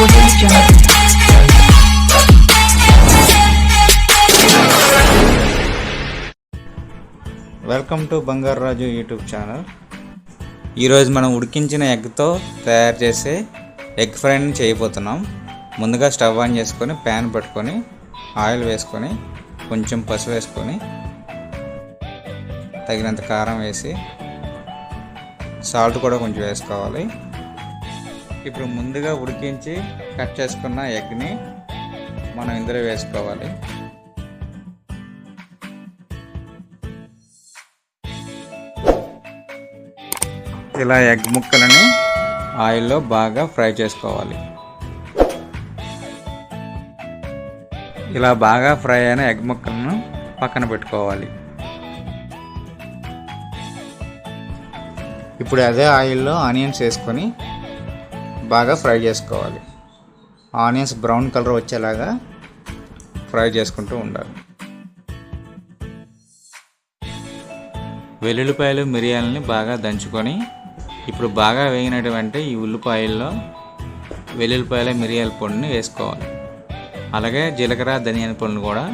Welcome to బంగారు రాజు YouTube channel ఈరోజు మనం ఉడికించిన ఎగ్తో తయారు చేసే ఎగ్ ఫ్రైని చేయబోతున్నాం. ముందుగా స్టవ్ ఆన్ చేసుకొని ప్యాన్ పెట్టుకొని ఆయిల్ వేసుకొని కొంచెం పసుపు వేసుకొని తగినంత కారం వేసి సాల్ట్ కూడా కొంచెం వేసుకోవాలి. ఇప్పుడు ముందుగా ఉడికించి కట్ చేసుకున్న ఎగ్ని మనం ఇందులో వేసుకోవాలి. ఇలా ఎగ్ ముక్కలని ఆయిల్లో బాగా ఫ్రై చేసుకోవాలి. ఇలా బాగా ఫ్రై అయిన ఎగ్ ముక్కలను పక్కన పెట్టుకోవాలి. ఇప్పుడు అదే ఆయిల్లో ఆనియన్స్ వేసుకొని బాగా ఫ్రై చేసుకోవాలి. ఆనియన్స్ బ్రౌన్ కలర్ వచ్చేలాగా ఫ్రై చేసుకుంటూ ఉండాలి. వెల్లుల్లిపాయలు మిరియాలని బాగా దంచుకొని ఇప్పుడు బాగా వేగినటువంటి ఈ ఉల్లిపాయల్లో వెల్లుల్లిపాయల మిరియాల పొడిని వేసుకోవాలి. అలాగే జీలకర్ర ధనియాల పొడిని కూడా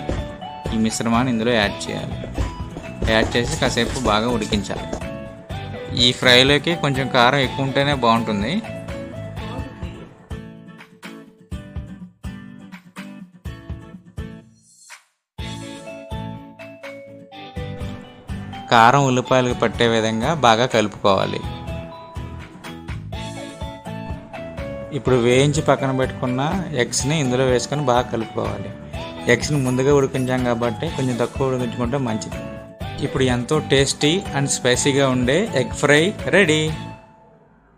ఈ మిశ్రమాన్ని ఇందులో యాడ్ చేయాలి. యాడ్ చేసి కాసేపు బాగా ఉడికించాలి. ఈ ఫ్రైలోకి కొంచెం కారం ఎక్కువ ఉంటేనే బాగుంటుంది. కారం ఉల్లిపాయలకు పట్టే విధంగా బాగా కలుపుకోవాలి. ఇప్పుడు వేయించి పక్కన పెట్టుకున్న ఎగ్స్ని ఇందులో వేసుకొని బాగా కలుపుకోవాలి. ఎగ్స్ని ముందుగా ఉడికించాం కాబట్టి కొంచెం తక్కువ ఉడికించుకుంటే మంచిది. ఇప్పుడు ఎంతో టేస్టీ అండ్ స్పైసీగా ఉండే ఎగ్ ఫ్రై రెడీ.